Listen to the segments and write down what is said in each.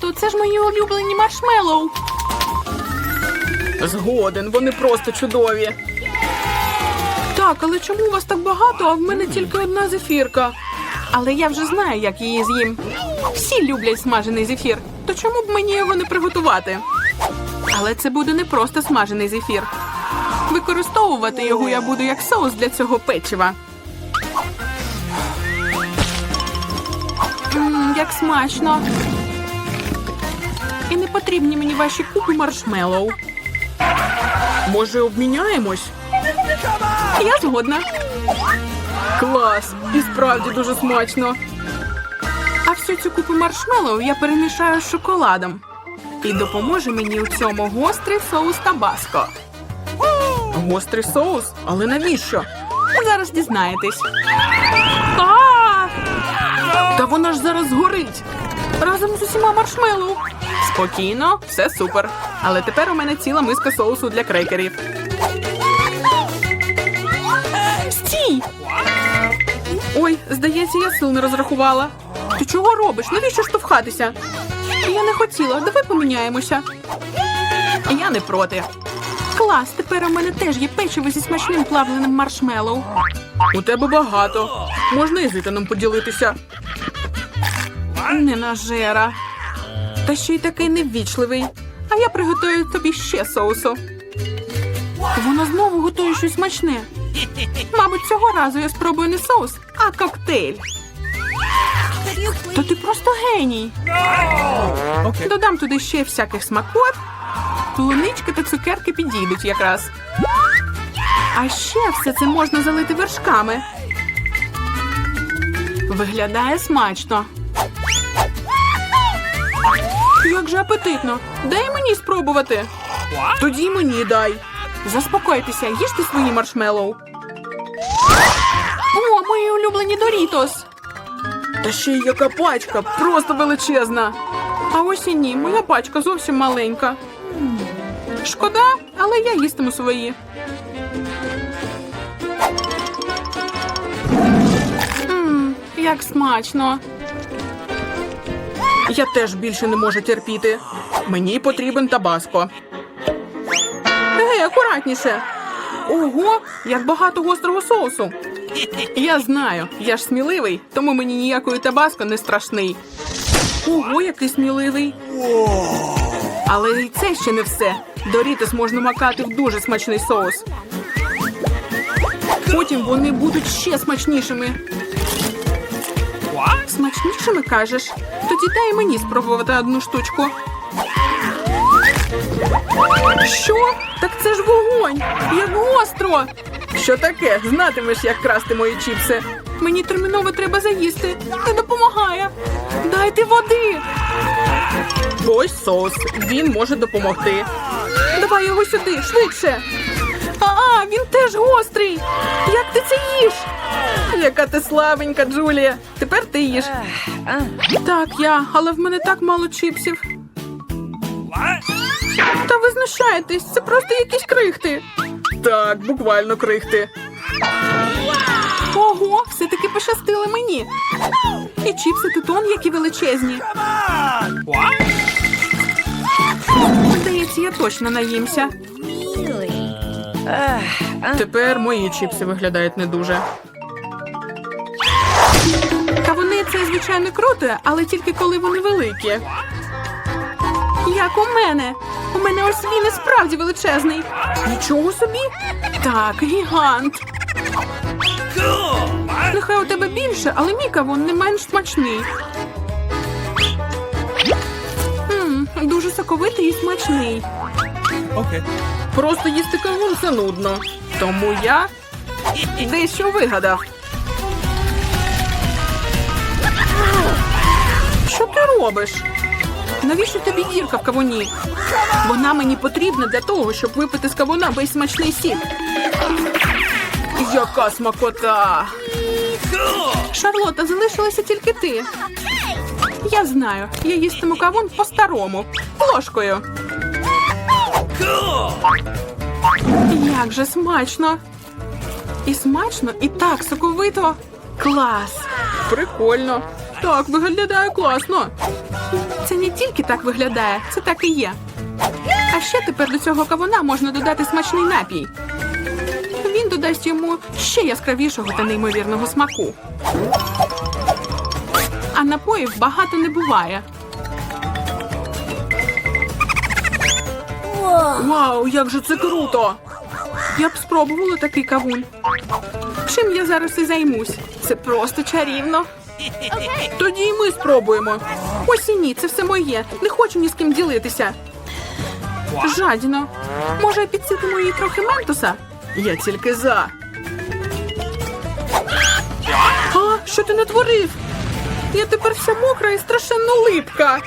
круто! Це ж мої улюблені маршмеллоу. Згоден, вони просто чудові. Так, але чому у вас так багато, а в мене тільки одна зефірка? Але я вже знаю, як її з'їм. Всі люблять смажений зефір, то чому б мені його не приготувати? Але це буде не просто смажений зефір. Використовувати його я буду як соус для цього печива. Мм, як смачно. І не потрібні мені ваші купи маршмеллоу. Може, обміняємось? Я згодна. Клас! І справді дуже смачно. А всю цю купу маршмеллоу я перемішаю з шоколадом. І допоможе мені у цьому гострий соус табаско. Гострий соус? Але навіщо? Зараз дізнаєтесь. А! Та вона ж зараз згорить. Разом з усіма маршмеллоу. Спокійно, все супер. Але тепер у мене ціла миска соусу для крекерів. Стій! Ой, здається, я сил не розрахувала. Ти чого робиш? Навіщо штовхатися? Я не хотіла, давай поміняємося. Я не проти. Клас, тепер у мене теж є печиво зі смачним плавленим маршмеллоу. У тебе багато. Можна і з Ітаном поділитися. Ненажера. Та ще й такий неввічливий. А я приготую тобі ще соусу. Вона знову готує щось смачне. Мабуть, цього разу я спробую не соус, а коктейль. То ти просто геній. Додам туди ще всяких смакот. Полунички та цукерки підійдуть якраз. А ще все це можна залити вершками. Виглядає смачно. Як же апетитно. Дай мені спробувати. Тоді мені дай. Заспокойтеся, їжте свої маршмеллоу. О, мої улюблені Дорітос. Та ще й яка пачка, просто величезна. А ось і ні, моя пачка зовсім маленька. Шкода, але я їстиму свої. Мм, як смачно. Я теж більше не можу терпіти. Мені потрібен табаско. Гей, акуратніше. Ого, як багато гострого соусу. Я знаю, я ж сміливий, тому мені ніякої табаско не страшний. Ого, який сміливий. Але і це ще не все. Дорітос можна макати в дуже смачний соус. Потім вони будуть ще смачнішими. Смачнішими кажеш? Тоді дай мені спробувати одну штучку. Що? Так це ж вогонь! Як гостро! Що таке? Знатимеш, як красти мої чіпси. Мені терміново треба заїсти. Не допомагає. Дайте води. Ось соус. Він може допомогти. Давай його сюди, швидше. Він теж гострий. Як ти це їш? Яка ти слабенька, Джулія. Тепер ти їж. Так, я, але в мене так мало чіпсів. Та ви знущаєтесь, це просто якісь крихти. Так, буквально крихти. Ого, все-таки пощастило мені. І чіпси тут он які величезні. Здається, я точно наїмся. Тепер мої чіпси виглядають не дуже. Та вони це звичайно круто, але тільки коли вони великі. Як у мене. У мене ось він і справді величезний. Нічого собі. Так, гігант. Нехай у тебе більше, але мій кавун не менш смачний. М, дуже соковитий і смачний. Просто їсти кавун це нудно. Тому я дещо вигадав. Що ти робиш? Навіщо тобі дірка в кавуні? Вона мені потрібна для того, щоб випити з кавуна весь смачний сік. Яка смакота! Шарлота, залишилася тільки ти. Я знаю, я їстиму кавун по-старому, ложкою. Як же смачно! І смачно, і так соковито. Клас! Прикольно. Так, виглядає класно. Це не тільки так виглядає, це так і є. А ще тепер до цього кавуна можна додати смачний напій. Він додасть йому ще яскравішого та неймовірного смаку. А напоїв багато не буває. Вау, як же це круто! Я б спробувала такий кавун. Чим я зараз і займусь? Це просто чарівно. Тоді і ми спробуємо. Ось і ні, це все моє. Не хочу ні з ким ділитися. Жадіно. Може, підсипемо їй трохи ментоса? Я тільки за. А, що ти натворив? Я тепер вся мокра і страшенно липка.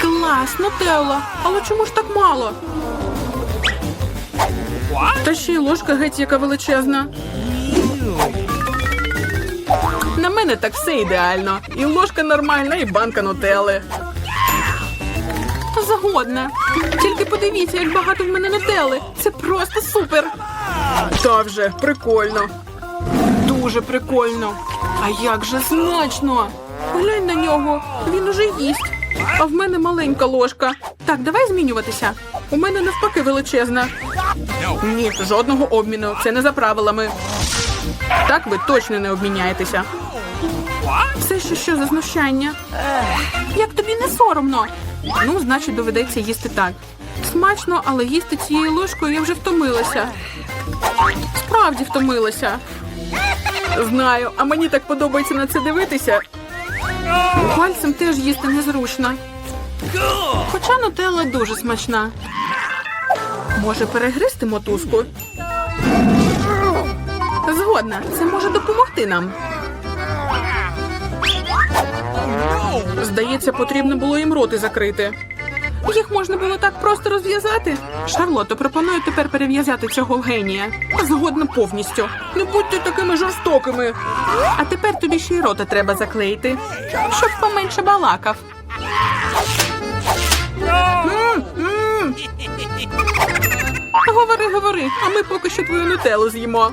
Клас, Нутелла. Але чому ж так мало? Та ще й ложка геть яка величезна. На мене так все ідеально. І ложка нормальна, і банка нутелли. Загодна. Тільки подивіться, як багато в мене нутелли. Це просто супер. Та вже прикольно. Дуже прикольно. А як же смачно! Глянь на нього, він уже їсть. А в мене маленька ложка. Так, давай змінюватися. У мене навпаки величезна. Ні, жодного обміну. Це не за правилами. Так ви точно не обміняєтеся. Це ще що за знущання? Як тобі не соромно? Ну, значить, доведеться їсти так. Смачно, але їсти цією ложкою я вже втомилася. Справді втомилася. Знаю, а мені так подобається на це дивитися. Пальцем теж їсти незручно. Хоча нутелла дуже смачна. Може перегризти мотузку? Згодна, це може допомогти нам. Здається, потрібно було їм роти закрити. Їх можна було так просто розв'язати. Шарлотто, пропоную тепер перев'язати цього генія. Згодна повністю. Не будьте такими жорстокими. А тепер тобі ще й рота треба заклеїти, щоб поменше балакав. Говори, говори, а ми поки що твою нутелу з'їмо.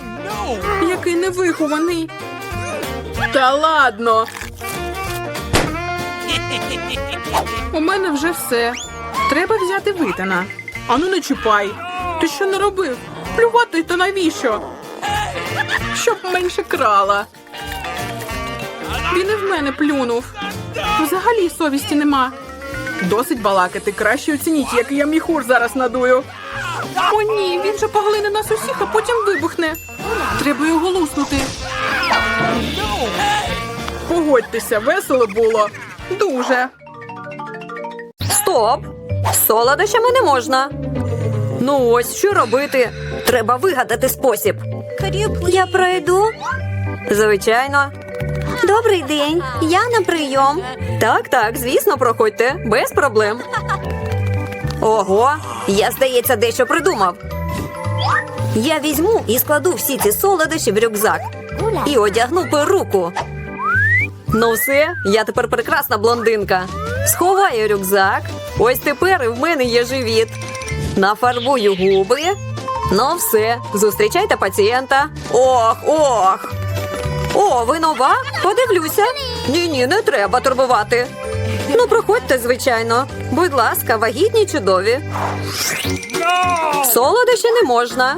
Який невихований. Та ладно. У мене вже все. Треба взяти витана. Ану не чіпай. Ти що не робив? Плювати то навіщо? Щоб менше крала. Він і в мене плюнув. Взагалі совісті нема. Досить балакати. Краще оцініть, який я міхур зараз надую. О, ні, він же поглине нас усіх, а потім вибухне. Треба його луснути. Погодьтеся, весело було. Дуже. Стоп! Солодощами не можна. Ну ось що робити. Треба вигадати спосіб. Я пройду. Звичайно. Добрий день. Я на прийом. Так, так, звісно, проходьте. Без проблем. Ого, я, здається, дещо придумав. Я візьму і складу всі ці солодощі в рюкзак і одягну перуку. Ну все, я тепер прекрасна блондинка. Сховаю рюкзак. Ось тепер і в мене є живіт. Нафарбую губи. Ну все, зустрічайте пацієнта. Ох, ох. О, ви нова? Подивлюся. Ні, ні, не треба турбувати. Ну, проходьте, звичайно. Будь ласка, вагітні чудові. Солодощі не можна.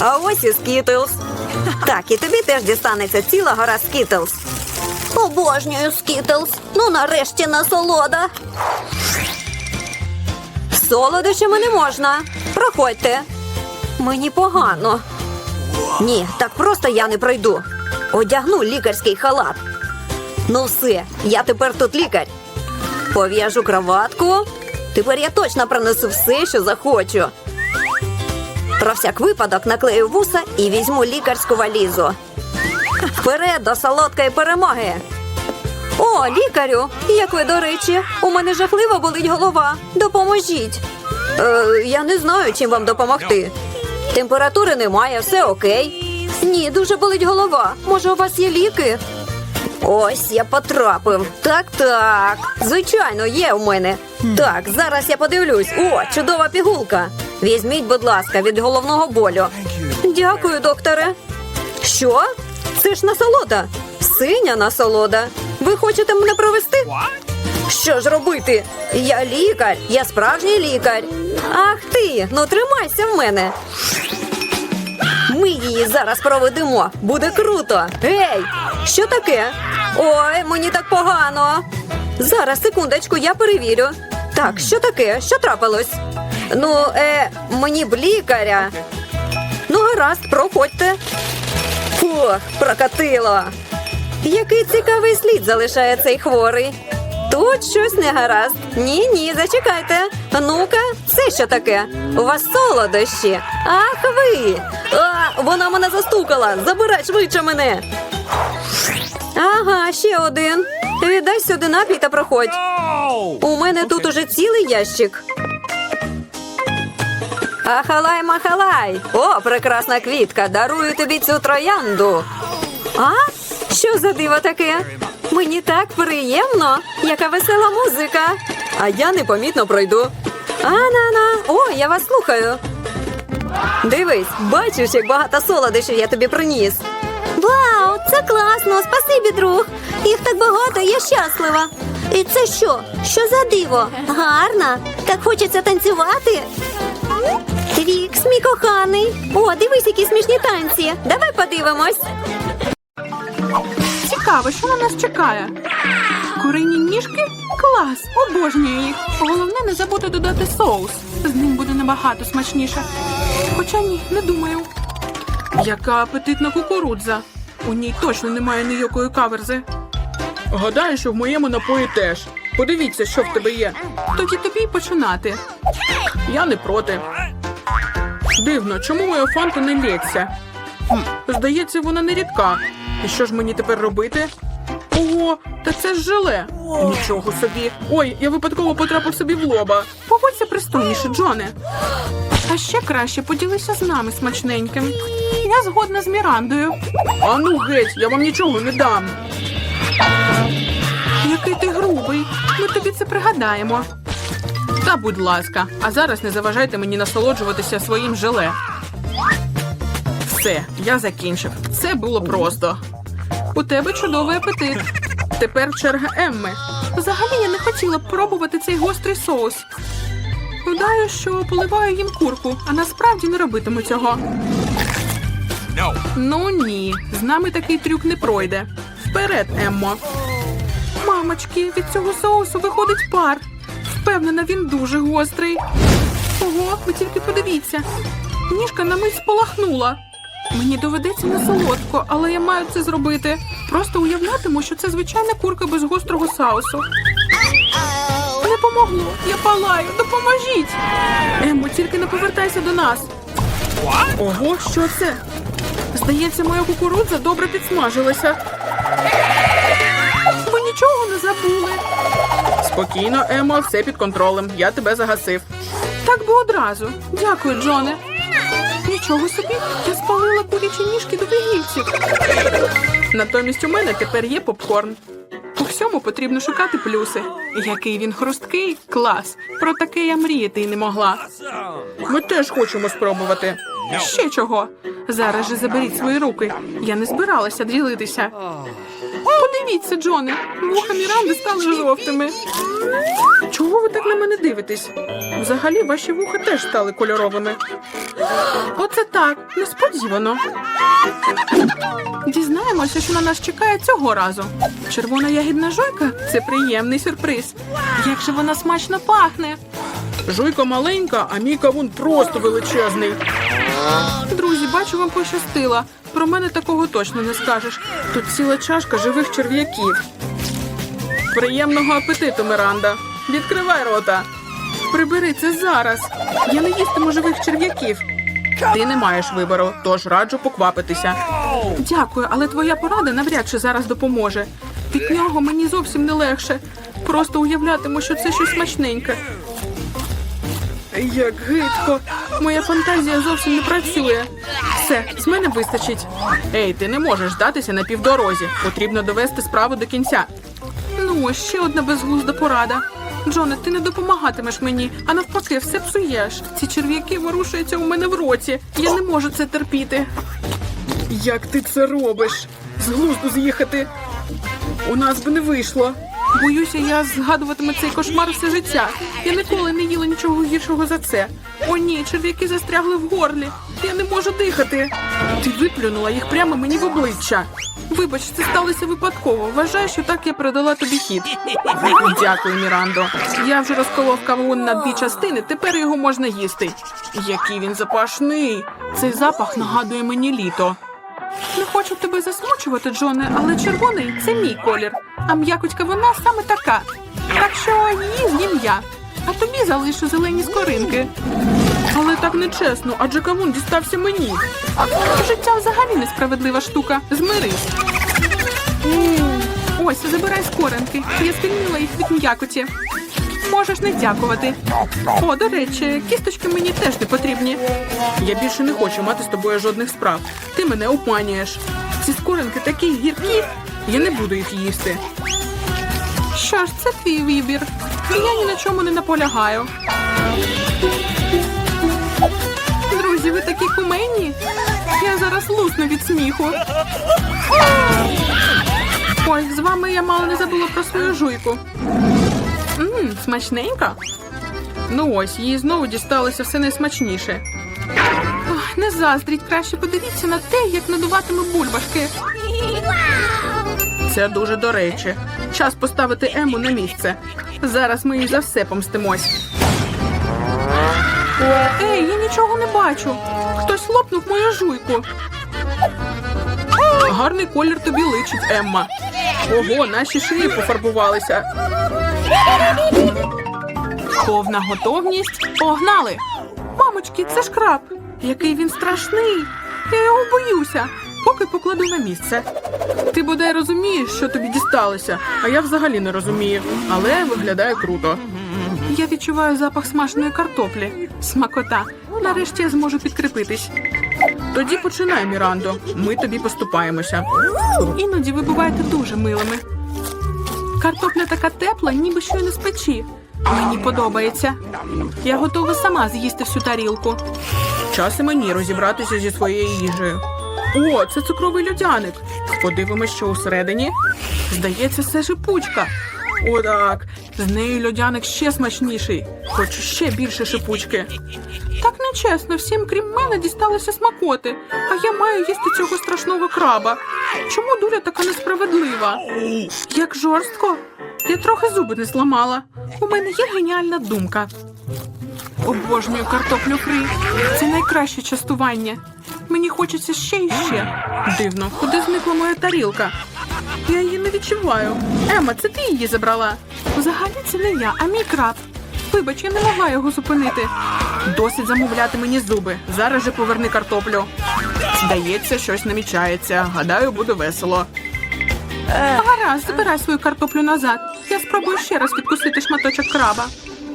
А ось і скітлз. Так, і тобі теж дістанеться ціла гора скітлз. Обожнюю скітлз. Ну нарешті насолода. Солодощами не можна. Проходьте. Мені погано. Ні, так просто я не пройду. Одягну лікарський халат. Ну все, я тепер тут лікар. Пов'яжу кроватку. Тепер я точно пронесу все, що захочу. Про всяк випадок наклею вуса і візьму лікарську валізу. Вперед до солодкої перемоги. О, лікарю! Як ви, до речі, у мене жахливо болить голова. Допоможіть. Е, я не знаю, чим вам допомогти. Температури немає, все окей. Ні, дуже болить голова. Може, у вас є ліки? Ось я потрапив. Так, так. Звичайно, є у мене. Так, зараз я подивлюсь. О, чудова пігулка. Візьміть, будь ласка, від головного болю. Дякую, докторе. Що? Це ж насолода. Синя насолода. Ви хочете мене провести? Що ж робити? Я лікар, я справжній лікар. Ах ти, ну тримайся в мене. Ми її зараз проведемо. Буде круто. Ей, що таке? Ой, мені так погано. Зараз, секундочку, я перевірю. Так, що таке? Що трапилось? Ну, е, мені б лікаря. Ну, гаразд, проходьте. Фух, прокатило. Який цікавий слід залишає цей хворий. Тут щось не гаразд. Ні, ні, зачекайте. Ну-ка, це що таке? У вас солодощі. Ах ви. А, вона мене застукала. Забирай швидше мене. Ага, ще один. Віддай сюди напій та проходь. У мене тут уже цілий ящик. Ахалай махалай. О, прекрасна квітка. Дарую тобі цю троянду. А? Що за диво таке? Мені так приємно, яка весела музика. А я непомітно пройду. А-на-на, о, я вас слухаю. Дивись, бачиш, як багато солодощів я тобі приніс. Вау, це класно! Спасибі, друг. Їх так багато, я щаслива. І це що? Що за диво? Гарно. Так хочеться танцювати. Вікс, мій коханий. О, дивись, які смішні танці. Давай подивимось. Цікаво, що на нас чекає. Курині ніжки? Клас! Обожнюю їх. Головне не забути додати соус. З ним буде набагато смачніше. Хоча ні, не думаю. Яка апетитна кукурудза. У ній точно немає ніякої каверзи. Гадаю, що в моєму напої теж. Подивіться, що в тебе є. Тоді тобі й починати. Я не проти. Дивно, чому моя фанта не лється? Здається, вона не рідка. І що ж мені тепер робити? Ого, та це ж желе. Нічого собі. Ой, я випадково потрапив собі в лоба. Поводься пристойніше, Джоне. А ще краще поділися з нами смачненьким. Я згодна з Мірандою. А ну геть, я вам нічого не дам. Який ти грубий. Ми тобі це пригадаємо. Та будь ласка, а зараз не заважайте мені насолоджуватися своїм желе. Все, я закінчив. Це було просто. У тебе чудовий апетит. Тепер черга Емми. Взагалі я не хотіла б пробувати цей гострий соус. Гадаю, що поливаю їм курку, а насправді не робитиму цього. Ну ні, з нами такий трюк не пройде. Вперед, Еммо. Мамочки, від цього соусу виходить пар. Впевнена, він дуже гострий. Ого, ви тільки подивіться. Ніжка на мить спалахнула. Мені доведеться не солодко, але я маю це зробити. Просто уявлятиму, що це звичайна курка без гострого соусу. Не помогло, я палаю, допоможіть. Емо, тільки не повертайся до нас. Ого, що це? Здається, моя кукурудза добре підсмажилася. Нічого не забули. Спокійно, Емо, все під контролем. Я тебе загасив. Так би одразу. Дякую, Джоне. Нічого собі, я спалила курячі ніжки до вигільців. Натомість у мене тепер є попкорн. У всьому потрібно шукати плюси. Який він хрусткий, клас. Про таке я мріяти й не могла. Ми теж хочемо спробувати. Ще чого? Зараз же заберіть свої руки. Я не збиралася ділитися. Подивіться, Джоне, вуха Міранди стали жовтими. Чого ви так на мене дивитесь? Взагалі, ваші вуха теж стали кольоровими. Оце так, несподівано. Дізнаємося, що на нас чекає цього разу. Червона ягідна жуйка це приємний сюрприз. Як же вона смачно пахне. Жуйка маленька, а мій кавун просто величезний. Друзі, бачу, вам пощастило. Про мене такого точно не скажеш. Тут ціла чашка живих черв'яків. Приємного апетиту, Миранда. Відкривай рота. Прибери це зараз. Я не їстиму живих черв'яків. Ти не маєш вибору, тож раджу поквапитися. Дякую, але твоя порада навряд чи зараз допоможе. Від нього мені зовсім не легше. Просто уявлятиму, що це щось смачненьке. Як гидко. Моя фантазія зовсім не працює. Все, з мене вистачить. Ей, ти не можеш здатися на півдорозі. Потрібно довести справу до кінця. Ну, ще одна безглузда порада. Джоне, ти не допомагатимеш мені, а навпаки, все псуєш. Ці черв'яки ворушуються у мене в роті. Я не можу це терпіти. Як ти це робиш? З глузду з'їхати. У нас би не вийшло. Боюся, я згадуватиму цей кошмар все життя. Я ніколи не їла нічого гіршого за це. О, ні, черв'яки застрягли в горлі. Я не можу дихати. Ти виплюнула їх прямо мені в обличчя. Вибач, це сталося випадково. Вважаю, що так я передала тобі хід. Дякую, Мірандо. Я вже розколов кавун на дві частини, тепер його можна їсти. Який він запашний. Цей запах нагадує мені літо. Не хочу тебе засмучувати, Джоне, але червоний це мій колір, а м'якотька вона саме така. Так що її з'їм я, а тобі залишу зелені скоринки. Але так нечесно, адже кавун дістався мені. А Життя взагалі несправедлива штука. Змирись. Ось, забирай скоринки. Я звільнила їх від м'якоті. Можеш не дякувати. О, до речі, кісточки мені теж не потрібні. Я більше не хочу мати з тобою жодних справ. Ти мене обманюєш. Ці скоринки такі гіркі, я не буду їх їсти. Що ж, це твій вибір. Я ні на чому не наполягаю. Друзі, ви такі кумедні. Я зараз лусну від сміху. Ой, з вами я мало не забула про свою жуйку. Ммм, смачненька. Ну ось, їй знову дісталося все найсмачніше. Не заздріть. Краще подивіться на те, як надуватиме бульбашки. Це дуже до речі. Час поставити Ему на місце. Зараз ми їй за все помстимось. Ей, я нічого не бачу. Хтось лопнув мою жуйку. Гарний колір тобі личить, Емма. Ого, наші шиї пофарбувалися. Повна готовність. Погнали. Мамочки, це ж краб. Який він страшний. Я його боюся. Поки покладу на місце. Ти бодай розумієш, що тобі дісталося, а я взагалі не розумію. Але виглядає круто. Я відчуваю запах смаженої картоплі. Смакота. Нарешті я зможу підкріпитись. Тоді починай, Мірандо. Ми тобі поступаємося. Іноді ви буваєте дуже милими. Картопля така тепла, ніби щойно з печі. Мені подобається. Я готова сама з'їсти всю тарілку. Час і мені розібратися зі своєю їжею. О, це цукровий льодяник. Подивимось, що усередині. Здається, це шипучка. О, так. З нею льодяник ще смачніший. Хочу ще більше шипучки. Так нечесно, всім крім мене дісталося смакоти, а я маю їсти цього страшного краба. Чому доля така несправедлива? Як жорстко. Я трохи зуби не зламала. У мене є геніальна думка. Обожнюю картоплю фрі. Це найкраще частування. Мені хочеться ще і ще. Дивно, куди зникла моя тарілка? Я її не відчуваю. Ема, це ти її забрала? Взагалі це не я, а мій краб. Вибач, я не могла його зупинити. Досить замовляти мені зуби. Зараз же поверни картоплю. Здається, щось намічається. Гадаю, буде весело. Гаразд, забирай свою картоплю назад. Я спробую ще раз відкусити шматочок краба.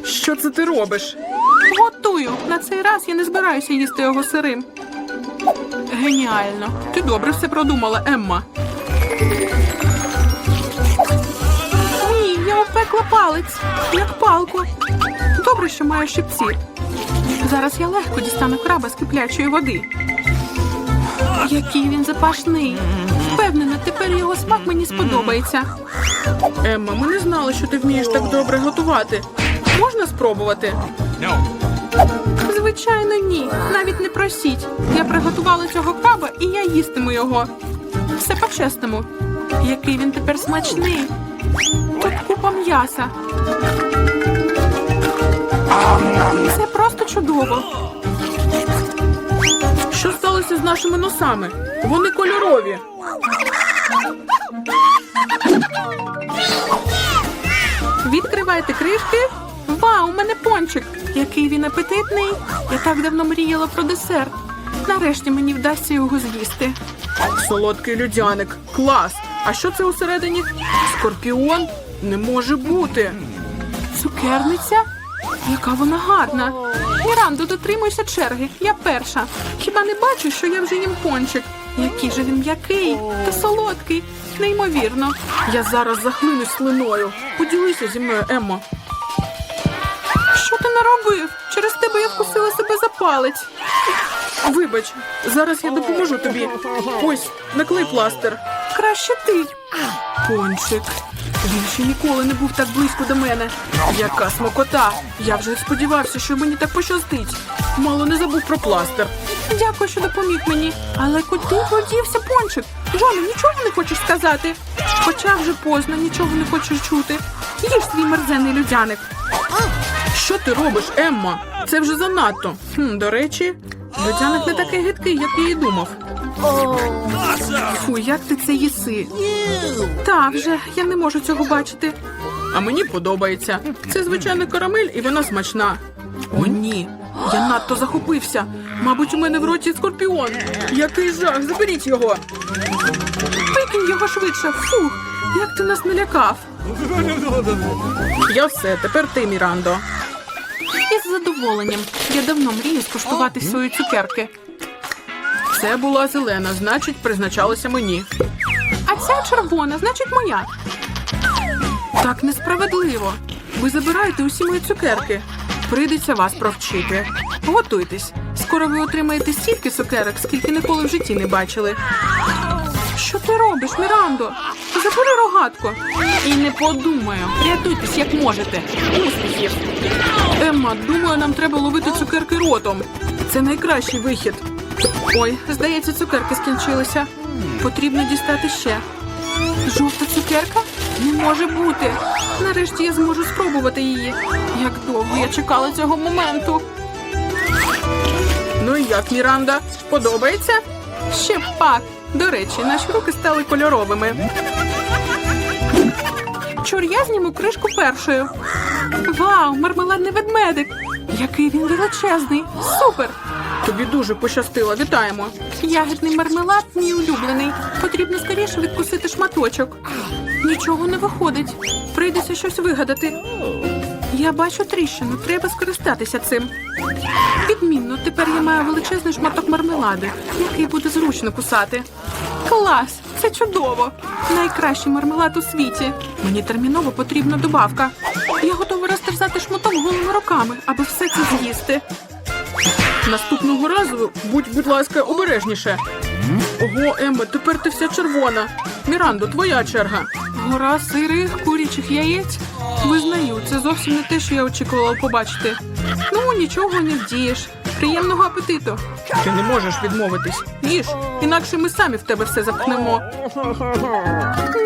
Що це ти робиш? Готую. На цей раз я не збираюся їсти його сирим. Геніально. Ти добре все продумала, Емма. Ні, я опекла палець, як палку. Добре, що маю щипці. Зараз я легко дістану краба з киплячої води. Який він запашний. Впевнена, тепер його смак мені сподобається. Емма, ми не знали, що ти вмієш так добре готувати. Можна спробувати? Звичайно, ні. Навіть не просіть. Я приготувала цього краба і я їстиму його. Все по-чесному. Який він тепер смачний. Тут купа м'яса. Це просто чудово. Що сталося з нашими носами? Вони кольорові. Відкривайте кришки. Вау, у мене пончик. Який він апетитний. Я так давно мріяла про десерт. Нарешті мені вдасться його з'їсти. Солодкий людяник. Клас. А що це усередині? Скорпіон? Не може бути. Цукерниця? Яка вона гарна. Мірандо, дотримуйся черги. Я перша. Хіба не бачиш, що я вже їм пончик? Який же він м'який та солодкий. Неймовірно. Я зараз захлинусь слиною. Поділися зі мною, Еммо. Наробив? Через тебе я вкусила себе за палець. Вибач, зараз я допоможу тобі. Ось, наклей пластир. Краще ти. Пончик. Він ще ніколи не був так близько до мене. Яка смокота! Я вже сподівався, що мені так пощастить. Мало не забув про пластир. Дякую, що допоміг мені. Але куди подівся пончик? Жоно, нічого не хочеш сказати? Хоча вже поздно, нічого не хочеш чути. Їж свій мерзений людяник. Що ти робиш, Емма? Це вже занадто. Хм, до речі, людяник не такий гидкий, як я і думав. Фу, як ти це їси? Та вже я не можу цього бачити. А мені подобається. Це звичайна карамель, і вона смачна. О, ні. Я надто захопився. Мабуть, у мене в роті скорпіон. Який жах, заберіть його. Викинь його швидше. Фух, як ти нас налякав. Я все, тепер ти, Мірандо. Із задоволенням. Я давно мрію скуштувати свої цукерки. Це була зелена, значить, призначалася мені. А ця червона, значить, моя. Так несправедливо. Ви забираєте усі мої цукерки. Прийдеться вас провчити. Готуйтесь. Скоро ви отримаєте стільки цукерок, скільки ніколи в житті не бачили. Що ти робиш, Мірандо? Забери рогатку. І не подумаю. Рятуйтесь, як можете. Успіхів. Емма, думаю, нам треба ловити цукерки ротом. Це найкращий вихід. Ой, здається, цукерки скінчилися. Потрібно дістати ще. Жовта цукерка? Не може бути. Нарешті я зможу спробувати її. Як довго я чекала цього моменту. Ну і як, Міранда? Подобається? Ще пак. До речі, наші руки стали кольоровими. Чур, я зніму кришку першою. Вау, мармеладний ведмедик! Який він величезний! Супер! Тобі дуже пощастило, вітаємо. Ягідний мармелад мій улюблений. Потрібно скоріше відкусити шматочок. Нічого не виходить. Прийдеться щось вигадати. Я бачу тріщину, треба скористатися цим. Відмінно, тепер я маю величезний шматок мармелади, який буде зручно кусати. Клас! Це чудово! Найкращий мармелад у світі. Мені терміново потрібна добавка. Я готова розтерзати шматок голими руками, аби все це з'їсти. Наступного разу будь, будь ласка, обережніше. Ого, Емма, тепер ти вся червона. Мірандо, твоя черга. Гора сирих курячих яєць. Визнаю, це зовсім не те, що я очікувала побачити. Ну, нічого не вдієш. Приємного апетиту. Ти не можеш відмовитись. Їж, інакше ми самі в тебе все запхнемо.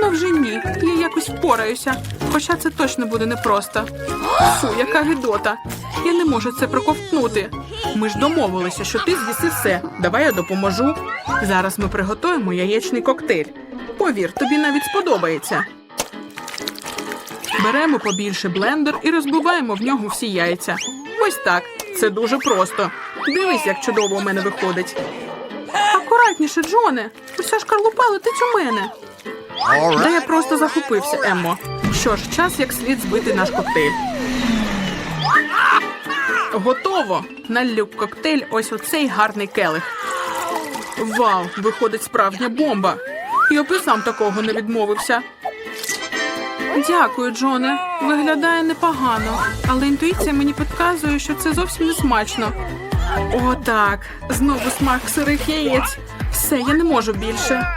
Ну вже ні, я якось впораюся. Хоча це точно буде непросто. Фу, яка гидота. Я не можу це проковтнути. Ми ж домовилися, що ти з'їси все. Давай я допоможу. Зараз ми приготуємо яєчний коктейль. Повір, тобі навіть сподобається. Беремо побільше блендер і розбиваємо в нього всі яйця. Ось так. Це дуже просто. Дивись, як чудово у мене виходить. Акуратніше, Джоне. Уся шкарлупа летить у мене. Та я просто захопився, Еммо. Що ж, час як слід збити наш коктейль. Готово! Наллю в коктейль ось у цей гарний келих. Вау, виходить справжня бомба. Я б і сам такого не відмовився. Дякую, Джоне. Виглядає непогано, але інтуїція мені підказує, що це зовсім не смачно. О, так. Знову смак сирих яєць. Все, я не можу більше.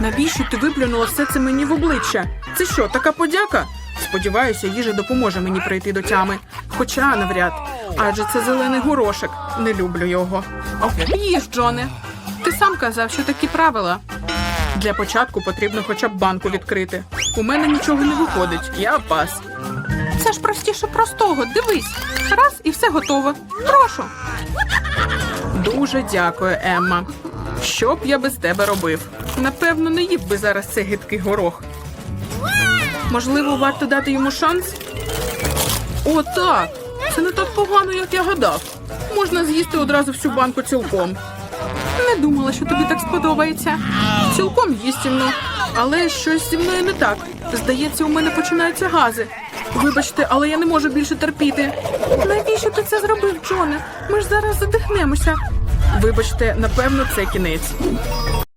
Навіщо ти виплюнула все це мені в обличчя? Це що, така подяка? Сподіваюся, їжа допоможе мені прийти до тями. Хоча навряд. Адже це зелений горошек. Не люблю його. Їж, Джоне. Ти сам казав, що такі правила. Для початку потрібно хоча б банку відкрити. У мене нічого не виходить. Я пас. Це ж простіше простого. Дивись. Раз і все готово. Прошу. Дуже дякую, Емма. Що б я без тебе робив? Напевно, не їв би зараз цей гидкий горох. Можливо, варто дати йому шанс? О, так. Це не так погано, як я гадав. Можна з'їсти одразу всю банку цілком. Думала, що тобі так сподобається. Цілком їстівно. Але щось зі мною не так. Здається, у мене починаються гази. Вибачте, але я не можу більше терпіти. Навіщо ти це зробив, Джоне? Ми ж зараз задихнемося. Вибачте, напевно, це кінець.